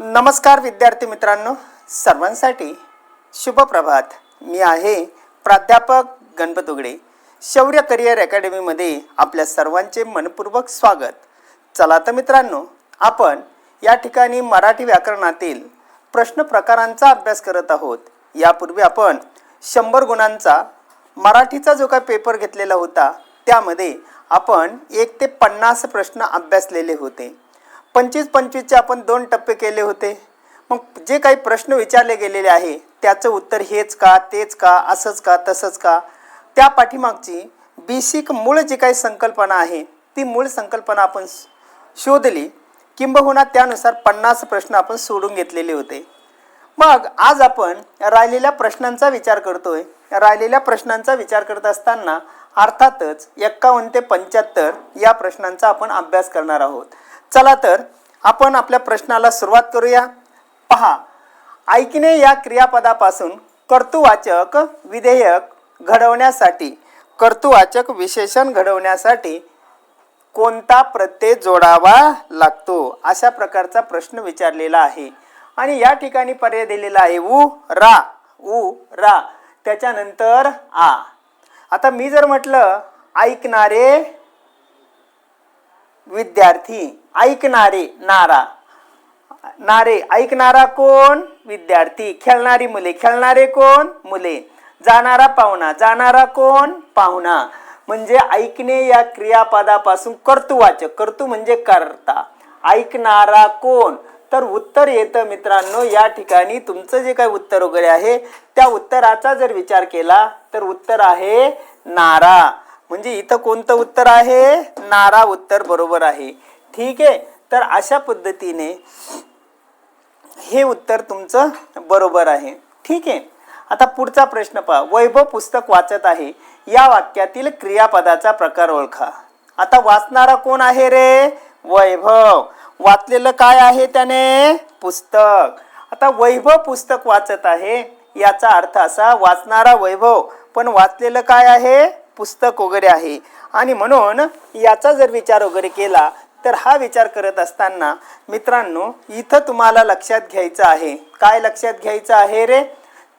नमस्कार विद्यार्थी मित्रांनो सर्वांसाठी शुभ प्रभात मी आहे प्राध्यापक गणपत उगडे. शौर्य करिअर अकॅडमीमध्ये आपल्या सर्वांचे मनपूर्वक स्वागत. चला तर मित्रांनो आपण या ठिकाणी मराठी व्याकरणातील प्रश्न प्रकारांचा अभ्यास करत आहोत. यापूर्वी आपण शंभर गुणांचा मराठीचा जो काही पेपर घेतलेला होता त्यामध्ये आपण एक ते पन्नास प्रश्न अभ्यासलेले होते. पंचवीस पंचवीसचे आपण दोन टप्पे केले होते. मग जे काही प्रश्न विचारले गेलेले आहे त्याचं उत्तर हेच का तेच का असंच का तसंच का? त्या पाठीमागची बेसिक मूळ जी काही संकल्पना आहे ती मूळ संकल्पना आपण शोधली. किंबहुना त्यानुसार पन्नास प्रश्न आपण सोडून घेतलेले होते. मग आज आपण राहिलेल्या प्रश्नांचा विचार करतोय. राहिलेल्या प्रश्नांचा विचार करत असताना अर्थातच एक्कावन्न ते पंच्याहत्तर या प्रश्नांचा आपण अभ्यास करणार आहोत. चला तर आपण आपल्या प्रश्नाला सुरुवात करूया. पहा ऐकणे या क्रियापदापासून कर्तुवाचक विधेयक घडवण्यासाठी कर्तुवाचक विशेषण घडवण्यासाठी कोणता प्रत्यय जोडावा लागतो? अशा प्रकारचा प्रश्न विचारलेला आहे. आणि या ठिकाणी पर्याय दिलेला आहे उ रा. उ रा. त्याच्यानंतर आ. आता मी जर म्हटलं ऐकणारे विद्यार्थी ऐकणारे नारा. नारे ऐकणारा कोण? विद्यार्थी. खेळणारी मुले. खेळणारे कोण? मुले. जाणारा पाहुणा. जाणारा कोण? पाहुणा. म्हणजे ऐकणे या क्रियापदापासून कर्तुवाचक. कर्तू म्हणजे करता. ऐकणारा कोण? तर उत्तर येतं मित्रांनो या ठिकाणी तुमचं जे काही उत्तर वगैरे आहे त्या उत्तराचा जर विचार केला तर उत्तर आहे नारा. म्हणजे इथं कोणतं उत्तर आहे? नारा उत्तर बरोबर आहे. ठीक आहे. तर अशा पद्धतीने हे उत्तर तुमचं बरोबर आहे. ठीक आहे. आता पुढचा प्रश्न पहा. वैभव पुस्तक वाचत आहे. या वाक्यातील क्रियापदाचा प्रकार ओळखा. आता वाचणारा कोण आहे रे? वैभव. वाचलेलं काय आहे त्याने? पुस्तक. आता वैभव पुस्तक वाचत आहे. याचा अर्थ असा वाचणारा वैभव पण वाचलेलं काय आहे? पुस्तक वगैरे आहे. आणि म्हणून याचा जर विचार वगैरे केला तर हा विचार करत असताना मित्रांनो इथं तुम्हाला लक्षात घ्यायचं आहे. काय लक्षात घ्यायचं आहे रे?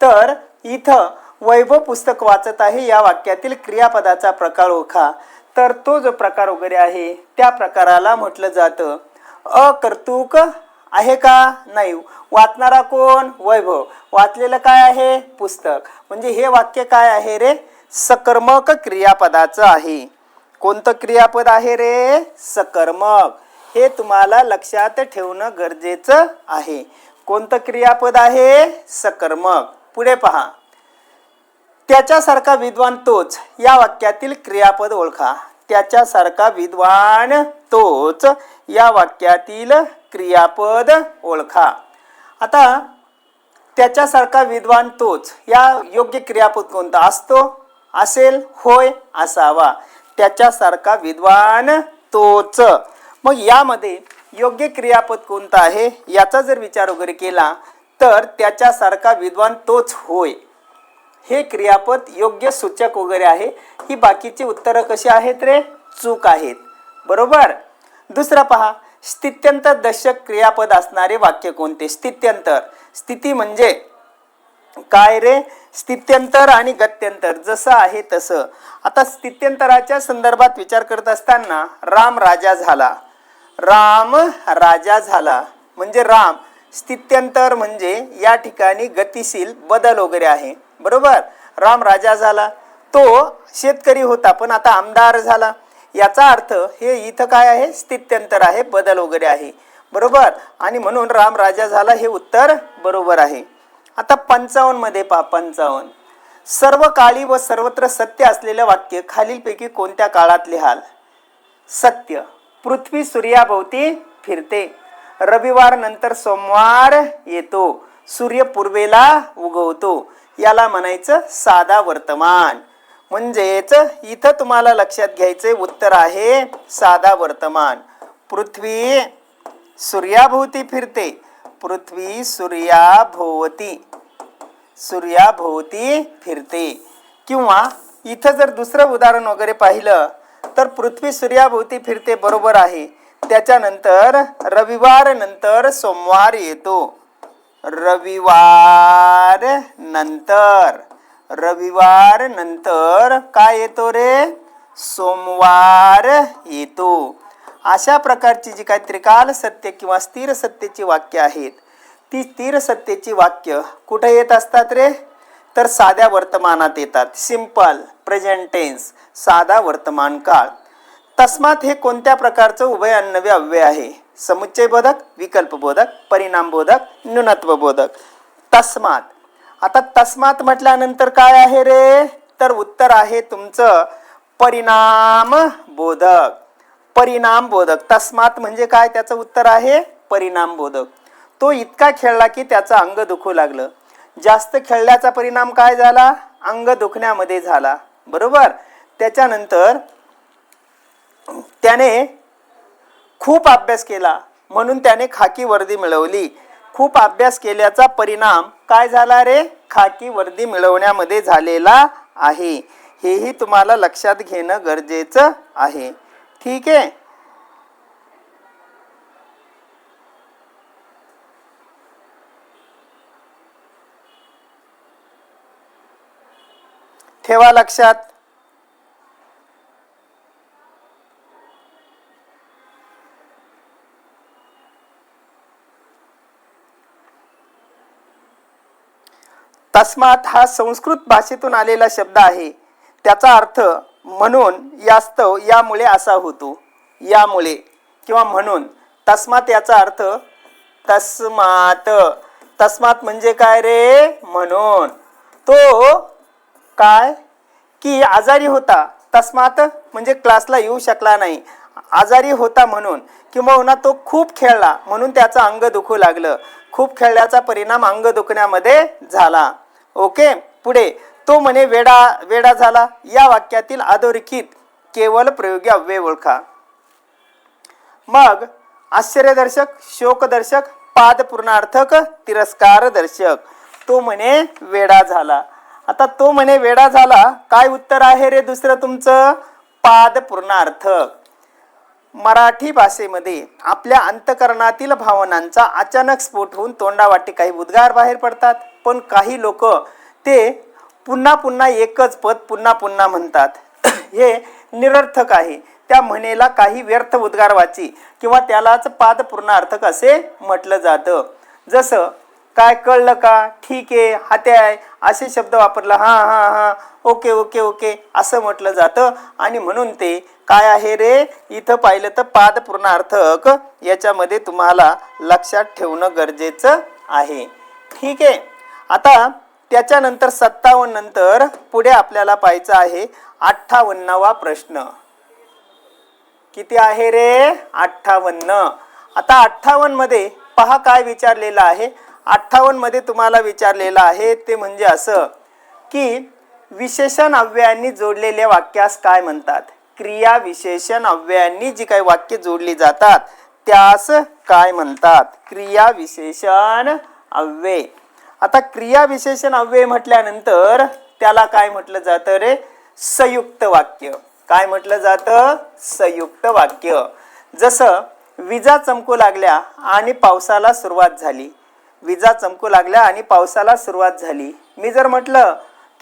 तर इथं वैभव पुस्तक वाचत आहे या वाक्यातील क्रियापदाचा प्रकार ओळखा. तर तो जो प्रकार वगैरे आहे त्या प्रकाराला म्हटलं जातं अकर्तुक आहे का? नाही. वाचणारा कोण? वैभव. वाचलेलं काय आहे? पुस्तक. म्हणजे हे वाक्य काय आहे रे? सकर्मक क्रियापदाचं आहे. कोणतं क्रियापद आहे रे? सकर्मक. हे तुम्हाला लक्षात ठेवणं गरजेचं आहे. कोणतं क्रियापद आहे? सकर्मक. पुढे पहा. त्याच्यासारखा विद्वान तोच. या वाक्यातील क्रियापद ओळखा. त्याच्यासारखा विद्वान तोच. या वाक्यातील क्रियापद ओळखा. आता त्याच्यासारखा विद्वान तोच. या योग्य क्रियापद कोणता? असतो? असेल? होय? असावा. त्याच्यासारखा विद्वान तोच. मग यामध्ये योग्य क्रियापद कोणता आहे? याचा जर विचार वगैरे केला तर त्याच्यासारखा विद्वान तोच होय. हे क्रियापद योग्य सूचक वगैरे आहे. ही बाकीची उत्तरं कशी आहेत रे? चूक आहेत. बरोबर? दुसरा पहा स्थित्यंतर दशक क्रियापद असणारे वाक्य कोणते? स्थित्यंतर. स्थिती म्हणजे काय रे? स्थित्यंतर आणि गत्यंतर जसं आहे तसं. आता स्थित्यंतराच्या संदर्भात विचार करत असताना राम राजा झाला. राम राजा झाला. म्हणजे राम. स्थित्यंतर म्हणजे या ठिकाणी गतिशील बदल वगैरे आहे. बरोबर? राम राजा झाला. तो शेतकरी होता पण आता आमदार झाला. याचा अर्थ हे इथं काय आहे? स्थित्यंतर आहे बदल वगैरे आहे. बरोबर? आणि म्हणून राम राजा झाला हे उत्तर बरोबर आहे. आता पंचावन्नमध्ये पहा पंचावन्न. सर्व काळी व सर्वत्र सत्य असलेलं वाक्य खालीलपैकी कोणत्या काळात लिहाल? सत्य. पृथ्वी सूर्याभोवती फिरते. रविवार नंतर सोमवार येतो. सूर्य पूर्वेला उगवतो. याला म्हणायचं साधा वर्तमान. म्हणजेच इथं तुम्हाला लक्षात घ्यायचे उत्तर आहे साधा वर्तमान. पृथ्वी सूर्याभोवती फिरते. पृथ्वी सूर्याभोवती. सूर्याभोवती फिरते. किंवा इथं जर दुसरं उदाहरण वगैरे पाहिलं तर पृथ्वी सूर्याभोवती फिरते बरोबर आहे. त्याच्यानंतर रविवार नंतर सोमवार येतो. रविवार नंतर. रविवार नंतर काय येतो रे? सोमवार येतो. अशा प्रकारची जी काही त्रिकाल सत्य किंवा स्थिर सत्तेची वाक्य आहेत ती स्थिर सत्तेची वाक्य कुठे येत असतात रे? तर साध्या वर्तमानात येतात. सिंपल प्रेझेंट टेन्स साधा वर्तमान काळ. तस्मात हे कोणत्या प्रकारचं उभय अन्नव्य अव्यय आहे? समुच्चय बोधक परिणामबोधक न्यूनत्वबोधक. तस्मात. आता तस्मात म्हटल्यानंतर काय आहे रे? तर उत्तर आहे तुमचं परिणाम बोधक परिणाम बोधक तस्मात म्हणजे काय? त्याचं उत्तर आहे परिणाम बोधक तो इतका खेळला की त्याचं अंग दुखू लागलं. जास्त खेळल्याचा परिणाम काय झाला? अंग दुखण्यामध्ये झाला. बरोबर? त्याच्यानंतर त्याने खूप अभ्यास केला. म्हणून त्याने खाकी वर्दी मिळवली. खूप अभ्यास केल्याचा परिणाम काय झाला रे? खाकी वर्दी मिळवण्यामध्ये झालेला आहे. हेही तुम्हाला लक्षात घेणं गरजेचं आहे. ठीक आहे? ठेवा लक्षात. तस्मात हा संस्कृत भाषेतून आलेला शब्द आहे. त्याचा अर्थ म्हणून यास्तव यामुळे असा होतो. यामुळे किंवा म्हणून. तस्मात याचा अर्थ तस्मात. तस्मात म्हणजे काय रे? म्हणून. तो काय? की आजारी होता तस्मात म्हणजे क्लासला येऊ शकला नाही. आजारी होता म्हणून किंवा तो खूप खेळला म्हणून त्याचं अंग दुखू लागलं. खूप खेळल्याचा परिणाम अंग दुखण्यामध्ये झाला. ओके? पुढे तो म्हणे वेडा वेडा झाला. या वाक्यातील अधोरेखित केवळ प्रयोगी अव्यय ओळखा. मग आश्चर्यदर्शक शोकदर्शक पाद पूर्णार्थक तिरस्कार दर्शक तो म्हणे वेडा झाला. आता तो म्हणे वेडा झाला. काय उत्तर आहे रे दुसरं तुमचं? पाद पूर्णार्थक मराठी भाषेमध्ये आपल्या अंतकरणातील भावनांचा अचानक स्फोट होऊन तोंडावाटे काही उद्गार बाहेर पडतात. पण काही लोक ते पुन्हा पुन्हा एकच पद पुन्हा पुन्हा म्हणतात. हे निरर्थक आहे. त्या म्हणेला काही व्यर्थ उद्गार वाची किंवा त्यालाच पाद पूर्णार्थक असे म्हटलं जातं. जसं काय कळलं का? ठीक आहे हाते आहे. असे शब्द वापरला. हां हां हां. Okay okay okay. असं म्हटलं जातं. आणि म्हणून ते काय आहे रे? इथं पाहिलं तर पाद पूर्णार्थक याच्यामध्ये तुम्हाला लक्षात ठेवणं गरजेचं आहे. ठीक आहे. आता त्याच्यानंतर सत्तावन्न नंतर पुढे आपल्याला पाहायचं आहे अठ्ठावन्नावा प्रश्न. किती आहे रे? अठ्ठावन्न. आता अठ्ठावन्नमध्ये पहा काय विचारलेलं आहे. अठ्ठावन्नमध्ये तुम्हाला विचारलेलं आहे ते म्हणजे असं की विशेषण अव्ययांनी जोडलेल्या वाक्यास काय म्हणतात? क्रिया विशेषण अव्ययांनी जी काही वाक्य जोडली जातात त्यास काय म्हणतात? क्रिया विशेषण अव्यय आता क्रिया विशेषण अव्यय म्हटल्यानंतर त्याला काय म्हटलं जातं रे? संयुक्त वाक्य. काय म्हटलं जातं? संयुक्त वाक्य. जसं विजा चमकू लागल्या आणि पावसाला सुरुवात झाली. विजा चमकू लागल्या आणि पावसाला सुरुवात झाली. मी जर म्हटलं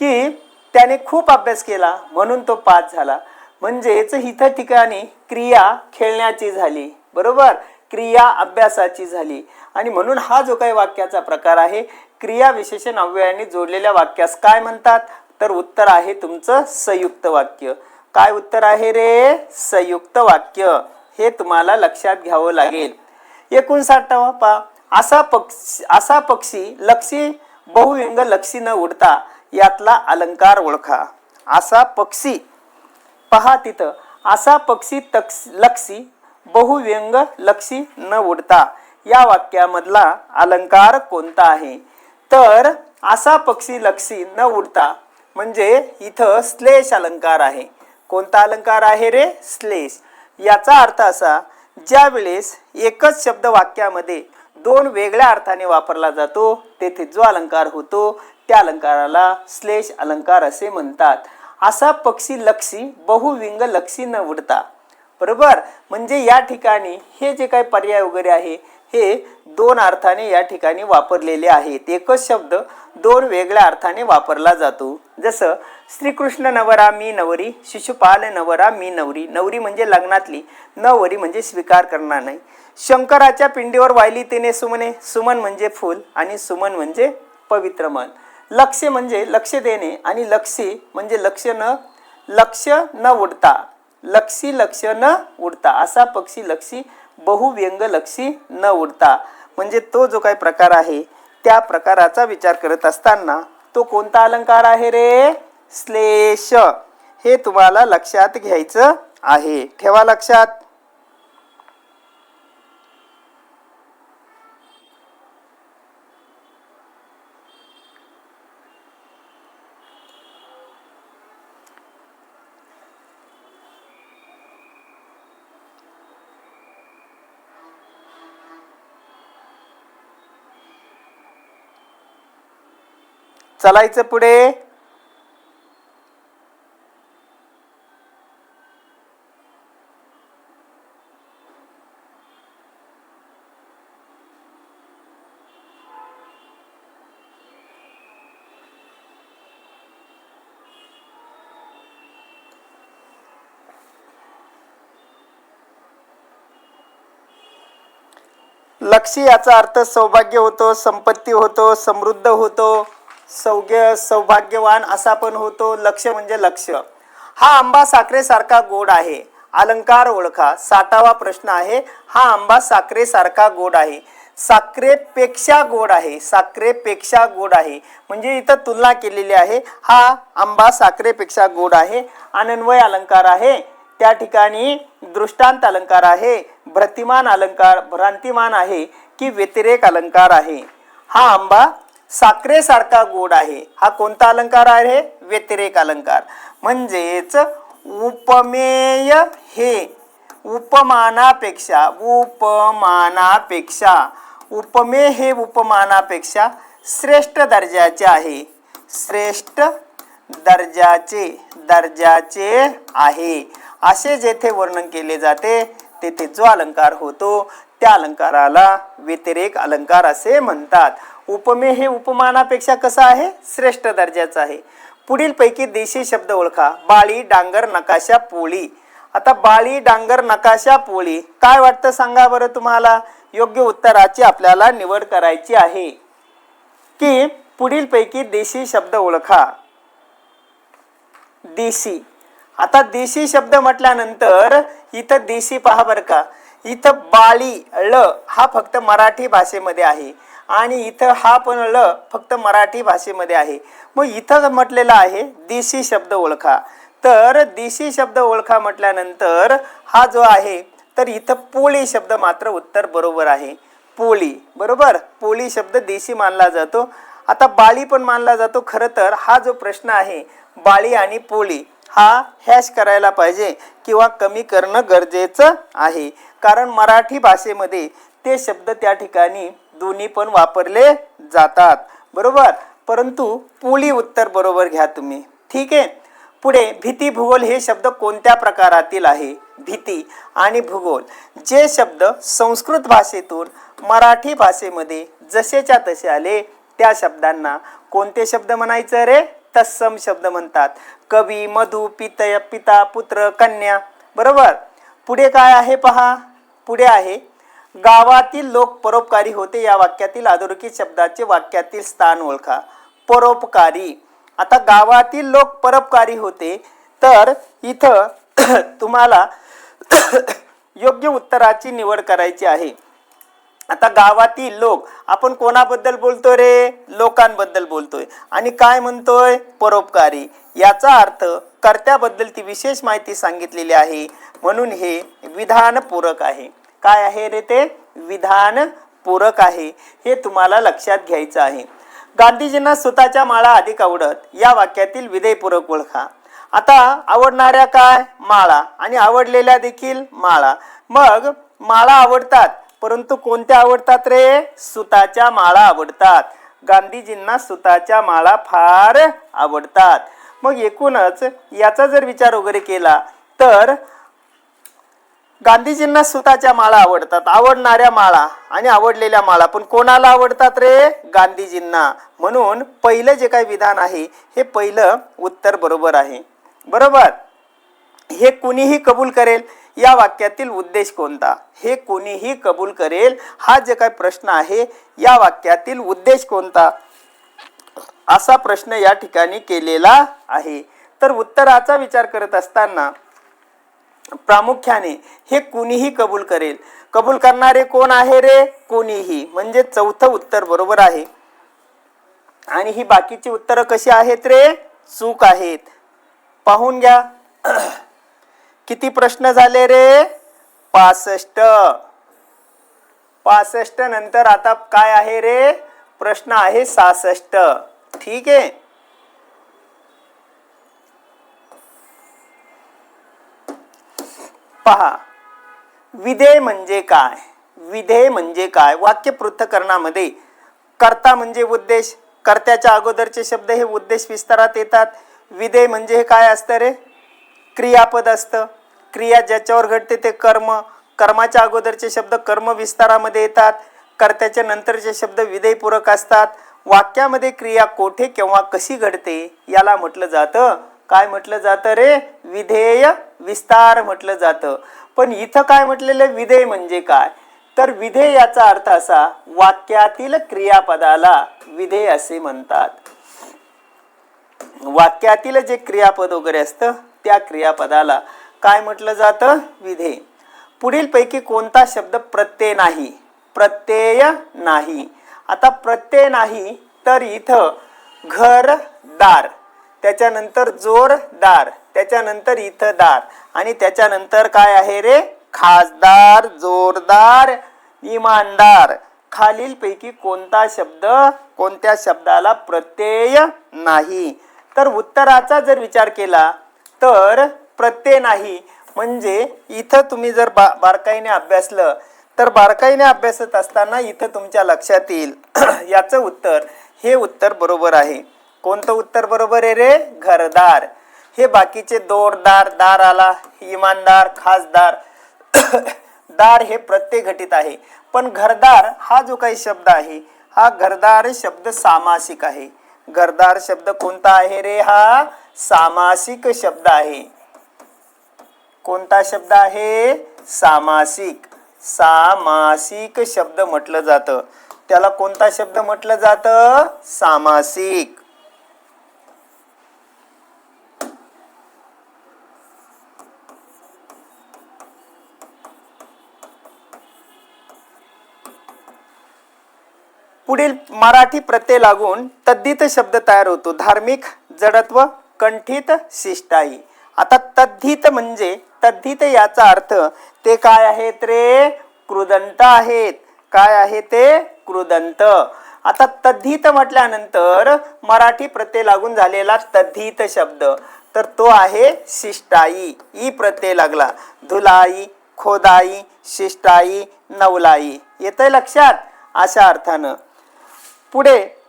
की त्याने खूप अभ्यास केला म्हणून तो पास झाला. म्हणजेच इथं ठिकाणी क्रिया खेळण्याची झाली. बरोबर? क्रिया अभ्यासाची झाली. आणि म्हणून हा जो काही वाक्याचा प्रकार आहे क्रिया विशेषण अव्ययाने जोडलेल्या वाक्यास काय म्हणतात? तर उत्तर आहे तुमचं संयुक्त वाक्य. काय उत्तर आहे रे? संयुक्त वाक्य. हे तुम्हाला लक्षात घ्यावं लागेल. एकोणसाठावा पा असा पक्षी असा पक्षी लक्षी बहुविंग लक्षी न उडता यातला अलंकार ओळखा. असा पक्षी पहा तिथं असा पक्षी तक्ष लक्षी बहुव्यंग लक्षी न उडता या वाक्यामधला अलंकार कोणता आहे? तर असा पक्षी लक्षी न उडता म्हणजे इथं श्लेष अलंकार आहे. कोणता अलंकार आहे रे? श्लेष. याचा अर्थ असा ज्या वेळेस एकच शब्द वाक्यामध्ये दोन वेगळ्या अर्थाने वापरला जातो. तेथे जो अलंकार होतो त्या अलंकाराला श्लेष अलंकार असे म्हणतात. असा पक्षी लक्षी बहुविंग लक्षी न उडता. बरोबर? म्हणजे या ठिकाणी हे जे काही पर्याय वगैरे आहे हे दोन अर्थाने या ठिकाणी वापरलेले आहेत एकच शब्द दोन वेगळ्या अर्थाने वापरला जातो. जसं श्रीकृष्ण नवरा मी नवरी शिशुपाल नवरा मी नवरी नवरी म्हणजे लग्नातली नवरी म्हणजे स्वीकार करणार नाही. शंकराच्या पिंडीवर वाहिली तिने सुमने सुमन म्हणजे फूल आणि सुमन म्हणजे पवित्र मन. लक्ष म्हणजे लक्ष देणे आणि लक्षी म्हणजे लक्ष न लक्ष न उडता लक्षी लक्ष न उडता असा पक्षी लक्षी बहुव्यंग लक्षी न उडता. म्हणजे तो जो काही प्रकार आहे त्या प्रकाराचा विचार करत असताना तो कोणता अलंकार आहे रे? श्लेष. हे तुम्हाला लक्षात घ्यायचं आहे. ठेवा लक्षात. चलायचं पुढे. लक्षी याचा अर्थ सौभाग्य होतो संपत्ती होतो समृद्ध होतो. सौग्य सौभाग्यवान असा पण होतो. लक्ष म्हणजे लक्ष. हा आंबा साखरेसारखा गोड आहे. अलंकार ओळखा. साठावा प्रश्न आहे हा आंबा साखरेसारखा गोड आहे. साखरेपेक्षा गोड आहे. साखरेपेक्षा गोड आहे. म्हणजे इथं तुलना केलेली आहे. हा आंबा साखरेपेक्षा गोड आहे. आनन्वय अलंकार आहे. त्या ठिकाणी दृष्टांत अलंकार आहे. भ्रतिमान अलंकार भ्रांतिमान आहे की व्यतिरेक अलंकार आहे. हा आंबा साखरेसारखा गोड आहे. हा कोणता अलंकार आहे? व्यतिरेक अलंकार. म्हणजेच उपमेय हे उपमानापेक्षा उपमानापेक्षा उपमेय हे उपमानापेक्षा श्रेष्ठ दर्जाचे आहे. श्रेष्ठ दर्जाचे दर्जाचे आहे. असे जेथे वर्णन केले जाते तेथे जो अलंकार होतो त्या अलंकाराला व्यतिरेक अलंकार असे म्हणतात. उपमे हे उपमानापेक्षा कसं आहे? श्रेष्ठ दर्जाचं आहे. पुढील पैकी देशी शब्द ओळखा. बाळी डांगर नकाशा पोळी. आता बाळी डांगर नकाशा पोळी काय वाटतं सांगा बरं तुम्हाला? योग्य उत्तराची आपल्याला निवड करायची आहे. की पुढील पैकी देशी शब्द ओळखा. देशी. आता देशी शब्द म्हटल्यानंतर इथं देशी पहा बरं का. इथं बाळी ळ हा फक्त मराठी भाषेमध्ये आहे. आणि इथं हा पण ल फक्त मराठी भाषेमध्ये आहे. मग इथं म्हटलेलं आहे देशी शब्द ओळखा. तर देशी शब्द ओळखा म्हटल्यानंतर हा जो आहे तर इथं पोळी शब्द मात्र उत्तर बरोबर आहे. पोळी बरोबर? पोळी शब्द देशी मानला जातो. आता बाळी पण मानला जातो. खरं तर हा जो प्रश्न आहे बाळी आणि पोळी हा हॅश करायला पाहिजे किंवा कमी करणं गरजेचं आहे. कारण मराठी भाषेमध्ये ते शब्द त्या ठिकाणी दोन्ही पण वापरले जातात. बरोबर? परंतु पोळी उत्तर बरोबर घ्या तुम्ही. ठीक आहे? पुढे भीती भूगोल हे शब्द कोणत्या प्रकारातील आहे? भीती आणि भूगोल. जे शब्द संस्कृत भाषेतून मराठी भाषेमध्ये जसेच्या तसे आले त्या शब्दांना कोणते शब्द म्हणायचं रे? तत्सम शब्द म्हणतात. कवी मधु पित पिता पुत्र कन्या. बरोबर? पुढे काय आहे पहा? पुढे आहे गावातील लोक परोपकारी होते या वाक्यातील अधोरेखित शब्दाचे वाक्यातील स्थान ओळखा. परोपकारी. आता गावातील लोक परोपकारी होते तर इथं तुम्हाला योग्य उत्तराची निवड करायची आहे. आता गावातील लोक आपण कोणाबद्दल बोलतो रे? लोकांबद्दल बोलतोय. आणि काय म्हणतोय? परोपकारी. याचा अर्थ कर्त्याबद्दल ती विशेष माहिती सांगितलेली आहे. म्हणून हे विधानपूरक आहे. काय आहे रे ते? विधान पूरक आहे. हे तुम्हाला लक्षात घ्यायचं आहे. गांधीजींना स्वतःच्या माळा अधिक आवडत. या वाक्यातील विधेयपूरक ओळखा. आता आवडणाऱ्या काय? माळा. आणि आवडलेल्या देखील माळा. मग माळा आवडतात. परंतु कोणत्या आवडतात रे? सुताच्या माळा आवडतात. गांधीजींना सुताच्या माळा फार आवडतात. मग एकूणच याचा जर विचार वगैरे केला तर गांधीजींना सुताच्या माळा आवडतात आवडणाऱ्या माळा आणि आवडलेल्या माळा. पण कोणाला आवडतात रे? गांधीजींना. म्हणून पहिलं जे काही विधान आहे हे पहिलं उत्तर बरोबर आहे. बरोबर? हे कुणीही कबूल करेल? या वाक्यातील उद्देश कोणता? हे कोणीही कबूल करेल? हा जे काही प्रश्न आहे या वाक्यातील उद्देश कोणता? असा प्रश्न या ठिकाणी केलेला आहे. तर उत्तराचा विचार करत असताना प्रामुख्याने हे कुणीही कबूल करेल. कबूल करणारे कोण आहे रे? कोणीही. म्हणजे चौथं उत्तर बरोबर आहे. आणि ही बाकीची उत्तरं कशी आहेत रे? चूक आहेत. पाहून घ्या. किती प्रश्न झाले रे? पासष्ट. पासष्ट नंतर आता काय आहे रे? प्रश्न आहे सहासष्ट ठीक आहे? पहा. विधेय म्हणजे काय? विधेय म्हणजे काय? वाक्य पृथकरणामध्ये कर्ता म्हणजे उद्देश कर्त्याच्या अगोदरचे शब्द हे उद्देश विस्तारात येतात. विधेय म्हणजे हे काय असतं रे? क्रियापद असतं. क्रिया ज्याच्यावर घडते ते कर्म कर्माच्या अगोदरचे शब्द कर्म विस्तारामध्ये येतात. कर्त्याच्या नंतरचे शब्द विधेयपूरक असतात. वाक्यामध्ये क्रिया कोठे केव्हा कशी घडते याला म्हटलं जातं. काय म्हटलं जातं रे? विधेय विस्तार म्हटलं जातं. पण इथं काय म्हटलेलं? विधेय म्हणजे काय? तर विधेय याचा अर्थ असा वाक्यातील क्रियापदाला विधेय असे म्हणतात. वाक्यातील जे क्रियापद वगैरे असतं त्या क्रियापदाला काय म्हटलं जातं? विधेय. पुढील पैकी कोणता शब्द प्रत्यय नाही? प्रत्यय नाही. आता प्रत्यय नाही तर इथं घर दार त्याच्यानंतर जोरदार त्याच्यानंतर इथं दार. आणि त्याच्यानंतर काय आहे रे? खासदार जोरदार इमानदार. खालीलपैकी कोणता शब्द कोणत्या शब्दाला प्रत्यय नाही? तर उत्तराचा जर विचार केला तर प्रत्यय नाही. म्हणजे इथं तुम्ही जर बा बारकाईने अभ्यासलं तर बारकाईने अभ्यासत असताना इथं तुमच्या लक्षात येईल. याचं उत्तर हे उत्तर बरोबर आहे. कोणतं उत्तर बरोबर आहे रे? घरदार. हे बाकीचे दोरदार दार आला इमानदार खासदार दार हे प्रत्यय घटित आहे. पण घरदार हा जो काही शब्द आहे हा घरदार शब्द सामासिक आहे. घरदार शब्द कोणता आहे रे हा? सामासिक शब्द आहे. कोणता शब्द आहे? सामासिक. सामासिक शब्द म्हटलं जातं. त्याला कोणता शब्द म्हटलं जातं? सामासिक. पुढील मराठी प्रत्यय लागून तद्धित शब्द तयार होतो. धार्मिक जडत्व कंठित शिष्टाई. आता तद्धित म्हणजे तद्धित याचा अर्थ ते काय आहेत रे? कृदंत आहेत. काय आहे ते? कृदंत आता तद्धित म्हटल्यानंतर मराठी प्रत्यय लागून झालेला तद्धित शब्द. तर तो आहे शिष्टाई. ई प्रत्यय लागला. धुलाई खोदाई शिष्टाई नवलाई. येतंय लक्षात? अशा अर्थानं. पुढे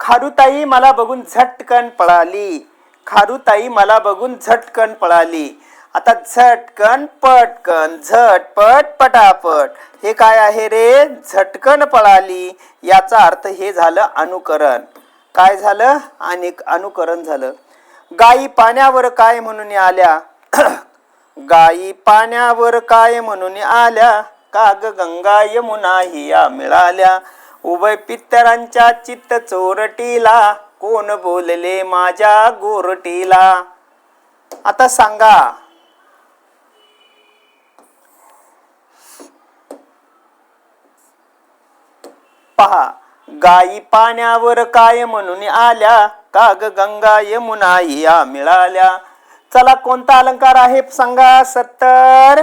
खारुताई मला बघून झटकन पळाली. खारुताई मला बघून झटकन पळाली. आता झटकन पटकन झटपट पटापट. हे काय आहे रे? झटकन पळाली. याचा अर्थ हे झालं अनुकरण. काय झालं? आणि अनुकरण झालं. गाई पाण्यावर काय म्हणून आल्या? गाई पाण्यावर काय म्हणून आल्या? काग गंगा यमुना हिया मिळाल्या. उभय पित्तरांच्या चित्त चोरटीला. कोण बोलले माझ्या गोरटीला? आता सांगा. पहा गाई पाण्यावर काय म्हणून आल्या? काग गंगा यमुना या मिळाल्या. चला कोणता अलंकार आहे? सांगा सत्तर.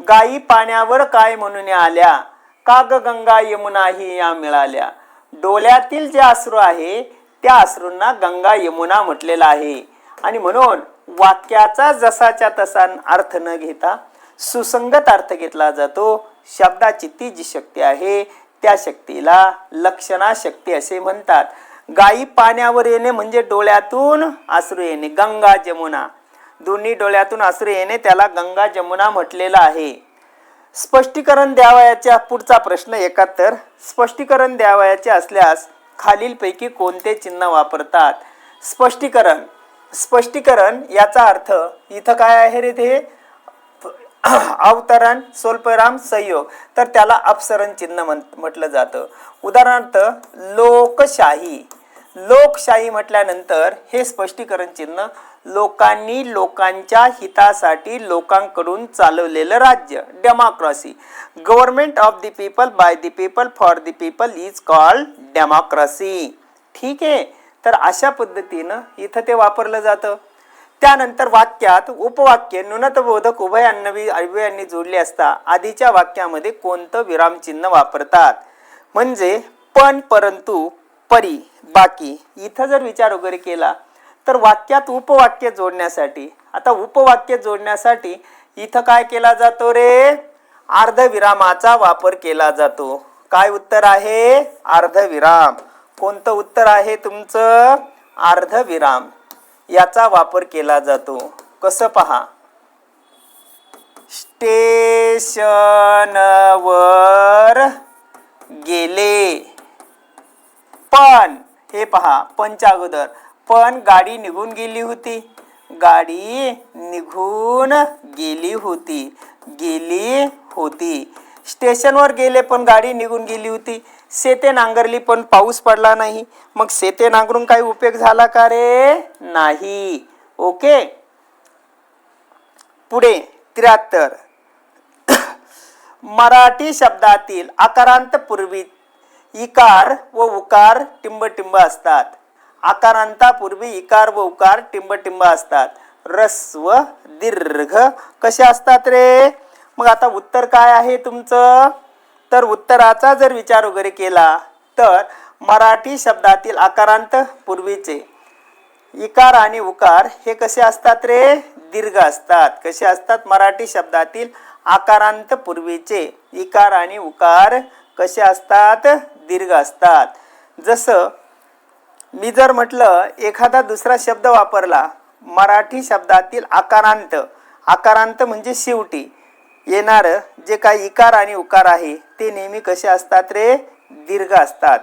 गाई पाण्यावर काय म्हणून आल्या? काग गंगा यमुना ही या मिळाल्या. डोल्यातील जे अश्रू आहे त्या अश्रूंना गंगा यमुना म्हटलेला आहे. आणि म्हणून वाक्याचा जसाच्या तसा अर्थ न घेता सुसंगत अर्थ घेतला जातो. शब्दाची ती जी शक्ती आहे त्या शक्तीला लक्षणा शक्ती असे म्हणतात. गायी पाण्यावर येणे म्हणजे डोळ्यातून आश्रू येणे गंगा जमुना दोन्ही डोळ्यातून आश्रू येणे त्याला गंगा जमुना म्हटलेलं आहे. स्पष्टीकरण द्यावयाच्या पुढचा प्रश्न एकाहत्तर स्पष्टीकरण द्यावयाचे असल्यास खालीलपैकी कोणते चिन्ह वापरतात? स्पष्टीकरण. स्पष्टीकरण याचा अर्थ इथं काय आहे रे ते? अवतरण स्वल्पराम संयोग. तर त्याला अपसरण चिन्ह म्हण म्हटलं जातं. उदाहरणार्थ लोकशाही. लोकशाही म्हटल्यानंतर हे स्पष्टीकरण चिन्ह लोकांनी लोकांच्या हितासाठी लोकांकडून चालवलेलं राज्य democracy government of the people by the people for the people is called democracy ठीक आहे? तर अशा पद्धतीनं इथं ते वापरलं जातं. त्यानंतर वाक्यात उपवाक्य न्यूनतबोधक उभयान्नवी अव्ययांनी जोडले असता आधीच्या वाक्यामध्ये कोणतं विरामचिन्ह वापरतात? म्हणजे पण परंतु परी बाकी. इथं जर विचार वगैरे केला तर वाक्यात उपवाक्य जोडण्यासाठी. आता उपवाक्य जोडण्यासाठी इथं काय केला जातो रे? अर्धविरामाचा वापर केला जातो. काय उत्तर आहे? अर्धविराम. कोणतं उत्तर आहे तुमचं? अर्धविराम. याचा वापर केला जातो. कसं पहा? स्टेशनवर गेले. पण हे पहा पंच्या अगोदर. पण गाडी निघून गेली होती. गाडी निघून गेली होती. गेली होती. स्टेशनवर गेले पण गाडी निघून गेली होती. शेते नांगरली पण पाऊस पडला नाही. मग शेते नांगरून काही उपयोग झाला का रे? नाही. ओके? पुढे त्र्याहत्तर. मराठी शब्दातील आकारांत पूर्वी इकार व उकार टिंबटिंब असतात. आकारांतापूर्वी इकार व उकार टिंबटिंब असतात. रस्व दीर्घ कसे असतात रे? मग आता उत्तर काय आहे तुमचं? तर उत्तराचा जर विचार वगैरे केला तर मराठी शब्दातील आकारांत पूर्वीचे इकार आणि उकार हे कसे असतात रे? दीर्घ असतात. कसे असतात? मराठी शब्दातील आकारांत पूर्वीचे इकार आणि उकार कसे असतात? दीर्घ असतात. जसं मी जर म्हटलं एखादा दुसरा शब्द वापरला मराठी शब्दातील आकारांत आकारांत म्हणजे शेवटी येणार जे काही इकार आणि उकार आहे ते नेहमी कसे असतात रे? दीर्घ असतात.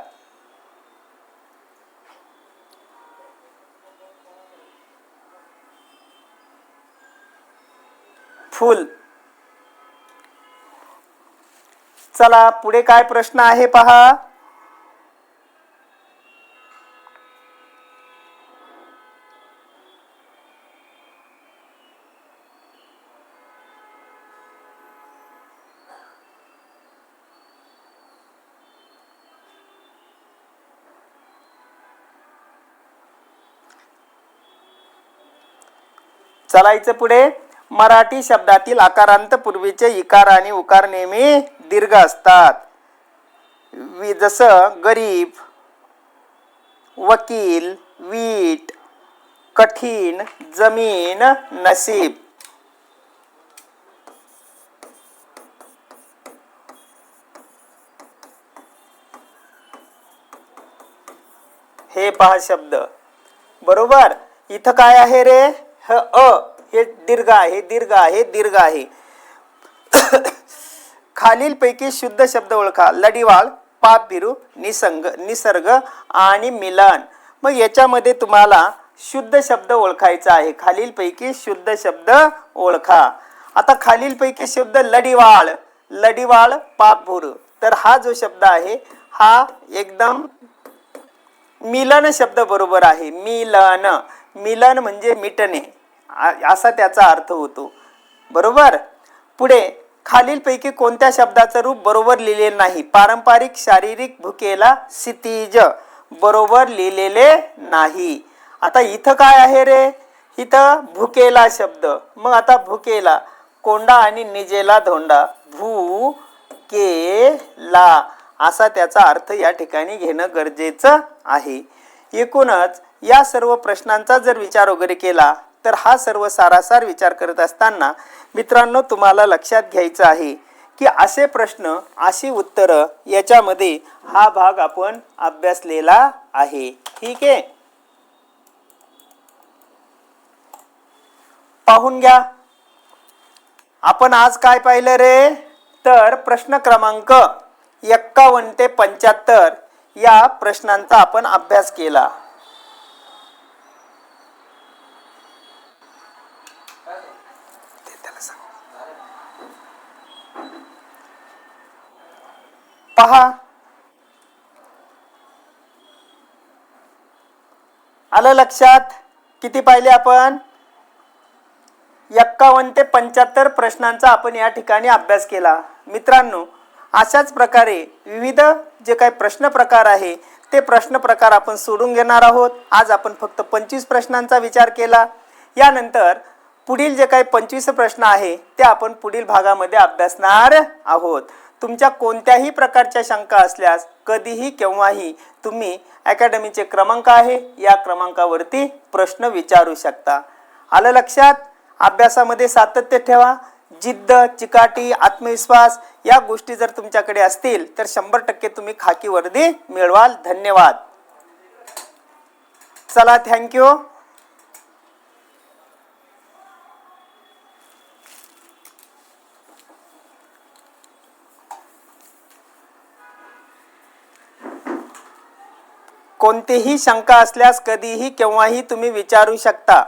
फुल. चला पुढे काय प्रश्न आहे पहा? चलायचं पुढे. मराठी शब्दातील आकारांत पूर्वीचे इकार आणि उकार नेहमी दीर्घ असतात. वि जसं गरीब वकील वीट कठीण जमीन नसीब. हे पहा शब्द. बरोबर? इथं काय आहे रे? ह अ हे दीर्घ आहे दीर्घ आहे दीर्घ आहे. खालीलपैकी शुद्ध शब्द ओळखा. लढीवाळ पापिरू निसंग निसर्ग आणि मिलन. मग याच्यामध्ये तुम्हाला शुद्ध शब्द ओळखायचा आहे. खालीलपैकी शुद्ध शब्द ओळखा. आता खालीलपैकी शब्द लढीवाळ लढीवाळ पाप तर हा जो शब्द आहे हा एकदम मिलन शब्द बरोबर आहे. मिलन. मिलन म्हणजे मिटणे. असा त्याचा अर्थ होतो. बरोबर? पुढे खालीलपैकी कोणत्या शब्दाचं रूप बरोबर लिहिलेलं नाही? पारंपरिक शारीरिक भुकेला क्षितिज. बरोबर लिहिलेले नाही. आता इथं काय आहे रे? इथं भुकेला शब्द. मग आता भुकेला कोंडा आणि निजेला धोंडा. भू के ला असा त्याचा अर्थ या ठिकाणी घेणं गरजेचं आहे. एकूणच या सर्व प्रश्नांचा जर विचार वगैरे केला तर हा सर्व सारासार विचार करत असताना मित्रांनो तुम्हाला लक्षात घ्यायचं आहे की असे प्रश्न अशी उत्तरं याच्यामध्ये हा भाग आपण अभ्यासलेला आहे. ठीक आहे? पाहून घ्या. आपण आज काय पाहिलं रे? तर प्रश्न क्रमांक एक्कावन्न ते पंच्याहत्तर या प्रश्नांचा आपण अभ्यास केला. पहा. आलं लक्षात? किती पाहिले आपण? एक्कावन्न ते पंच्याहत्तर प्रश्नांचा आपण या ठिकाणी अभ्यास केला. मित्रांनो अशाच प्रकारे विविध जे काही प्रश्न प्रकार आहे ते प्रश्न प्रकार आपण सोडून घेणार आहोत. आज आपण फक्त पंचवीस प्रश्नांचा विचार केला. यानंतर पुढील जे काही पंचवीस प्रश्न आहे ते आपण पुढील भागामध्ये अभ्यासणार आहोत. तुमच्या कोणत्याही प्रकारच्या शंका असल्यास कधीही केव्हाही तुम्ही अकॅडमीचे क्रमांक आहे या क्रमांकावरती प्रश्न विचारू शकता. आलं लक्षात? अभ्यासामध्ये सातत्य ठेवा. जिद्द चिकाटी आत्मविश्वास या गोष्टी जर तुमच्याकडे असतील तर शंभर टक्के तुम्ही खाकी वर्दी मिळवाल. धन्यवाद. चला थँक्यू कोणतीही शंका असल्यास कधीही केव्हाही तुम्ही विचारू शकता.